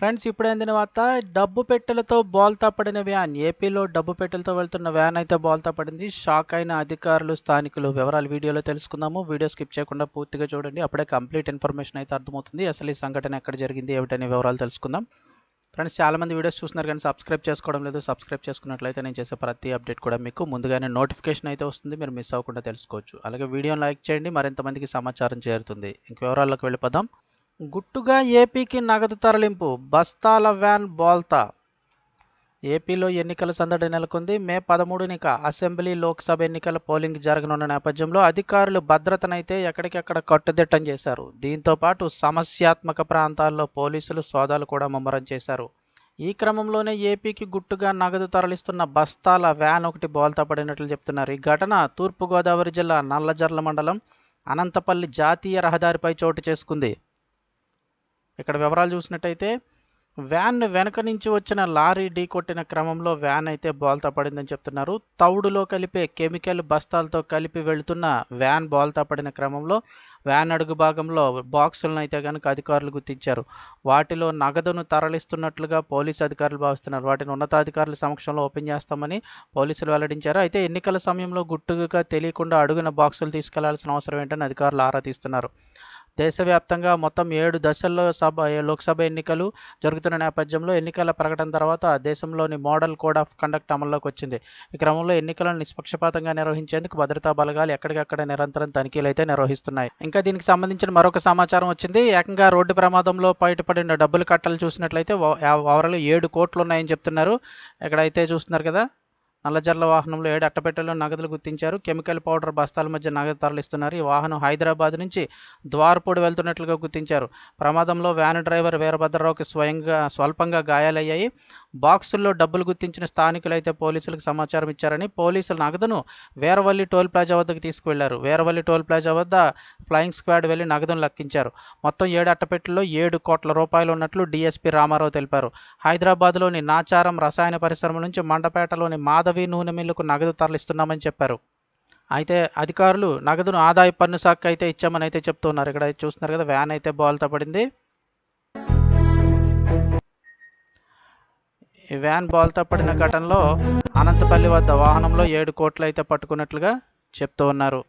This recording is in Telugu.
ఫ్రెండ్స్ ఇప్పుడు అందిన వార్త డబ్బు పెట్టెలతో బోల్తా పడిన వ్యాన్. ఏపీలో డబ్బు పెట్టెలతో వెళ్తున్న వ్యాన్ అయితే బోల్తా పడింది షాక్ అయిన అధికారులు స్థానికులు. వివరాలు వీడియోలో తెలుసుకుందాము. వీడియో స్కిప్ చేయకుండా పూర్తిగా చూడండి. అప్పుడే కంప్లీట్ ఇన్ఫర్మేషన్ అయితే అర్థమవుతుంది. అసలు ఈ సంఘటన ఎక్కడ జరిగింది ఏమిటనే వివరాలు తెలుసుకుందాం. ఫ్రెండ్స్ చాలా మంది వీడియోస్ చూస్తున్నారు కానీ సబ్స్క్రైబ్ చేసుకోవడం లేదు. సబ్స్క్రైబ్ చేసుకున్నట్లయితే నేను చేసే ప్రతి అప్డేట్ కూడా మీకు ముందుగానే నోటిఫికేషన్ అయితే వస్తుంది. మీరు మిస్ అవ్వకుండా తెలుసుకోవచ్చు. అలాగే వీడియోని లైక్ చేయండి. మరింతమందికి సమాచారం చేరుతుంది. ఇంక వివరాల్లోకి వెళ్ళిపోదాం. గుట్టుగా ఏపీకి నగదు తరలింపు బస్తాల వ్యాన్ బోల్తా. ఏపీలో ఎన్నికల సందడి నెలకొంది. మే పదమూడునిక అసెంబ్లీ లోక్సభ ఎన్నికల పోలింగ్ జరగనున్న నేపథ్యంలో అధికారులు భద్రతనైతే ఎక్కడికెక్కడ కట్టుదిట్టం చేశారు. దీంతో పాటు సమస్యాత్మక ప్రాంతాల్లో పోలీసులు సోదాలు కూడా ముమ్మరం చేశారు. ఈ క్రమంలోనే ఏపీకి గుట్టుగా నగదు తరలిస్తున్న బస్తాల వ్యాన్ ఒకటి బోల్తా పడినట్లు చెప్తున్నారు. ఈ ఘటన తూర్పుగోదావరి జిల్లా నల్లజర్ల మండలం అనంతపల్లి జాతీయ రహదారిపై చోటు చేసుకుంది. ఇక్కడ వివరాలు చూసినట్టయితే వ్యాన్ వెనక నుంచి వచ్చిన లారీ ఢీ కొట్టిన క్రమంలో వ్యాన్ అయితే బోల్తా పడిందని చెప్తున్నారు. తౌడులో కలిపే కెమికల్ బస్తాలతో కలిపి వెళుతున్న వ్యాన్ బోల్తా పడిన క్రమంలో వ్యాన్ అడుగు భాగంలో బాక్సులను అయితే కనుక అధికారులు గుర్తించారు. వాటిలో నగదును తరలిస్తున్నట్లుగా పోలీసు అధికారులు భావిస్తున్నారు. వాటిని ఉన్నతాధికారుల సమక్షంలో ఓపెన్ చేస్తామని పోలీసులు వెల్లడించారు. అయితే ఎన్నికల సమయంలో గుట్టుగా తెలియకుండా అడుగున బాక్సులు తీసుకెళ్ళాల్సిన అవసరం ఏంటని అధికారులు ఆరా తీస్తున్నారు. దేశవ్యాప్తంగా మొత్తం ఏడు దశల్లో సభ లోక్సభ ఎన్నికలు జరుగుతున్న నేపథ్యంలో ఎన్నికల ప్రకటన తర్వాత దేశంలోని మోడల్ కోడ్ ఆఫ్ కండక్ట్ అమల్లోకి వచ్చింది. ఈ క్రమంలో ఎన్నికలను నిష్పక్షపాతంగా నిర్వహించేందుకు భద్రతా బలగాలు ఎక్కడికక్కడ నిరంతరం తనిఖీలు అయితే నిర్వహిస్తున్నాయి. ఇంకా దీనికి సంబంధించిన మరొక సమాచారం వచ్చింది. ఏకంగా రోడ్డు ప్రమాదంలో బయటపడిన డబ్బులు కట్టలు చూసినట్లయితే ఓవరాల్ ఏడు కోట్లు ఉన్నాయని చెప్తున్నారు. ఇక్కడైతే చూస్తున్నారు కదా నల్లజర్ల వాహనంలో ఏడు అట్టపెట్టెల్లో నగదులు గుర్తించారు. కెమికల్ పౌడర్ బస్తాల మధ్య నగదు తరలిస్తున్నారు. ఈ వాహనం హైదరాబాద్ నుంచి ద్వారపూడి వెళ్తున్నట్లుగా గుర్తించారు. ప్రమాదంలో వ్యాన్ డ్రైవర్ వీరభద్రరావుకి స్వయంగా స్వల్పంగా గాయాలయ్యాయి. బాక్సుల్లో డబ్బులు గుర్తించిన స్థానికులు అయితే పోలీసులకు సమాచారం ఇచ్చారని పోలీసులు నగదును వేరవల్లి టోల్ ప్లాజా వద్దకు తీసుకువెళ్ళారు. వేరవల్లి టోల్ ప్లాజా వద్ద ఫ్లయింగ్ స్క్వాడ్ వెళ్ళి నగదును లెక్కించారు. మొత్తం ఏడు అట్టపెట్టెల్లో ఏడు కోట్ల రూపాయలు ఉన్నట్లు డీఎస్పీ రామారావు తెలిపారు. హైదరాబాద్లోని నాచారం రసాయన పరిశ్రమ నుంచి మండపేటలోని మాధవి నూనె మిల్లుకు నగదు తరలిస్తున్నామని చెప్పారు. అయితే అధికారులు నగదును ఆదాయ పన్ను శాఖ అయితే ఇచ్చామని అయితే చెప్తున్నారు. ఇక్కడ చూస్తున్నారు కదా వ్యాన్ అయితే బోల్తా పడింది. ఈ వ్యాన్ బాల్తో పడిన ఘటనలో అనంతపల్లి వద్ద వాహనంలో ఏడు కోట్లు అయితే పట్టుకున్నట్లుగా చెప్తూ ఉన్నారు.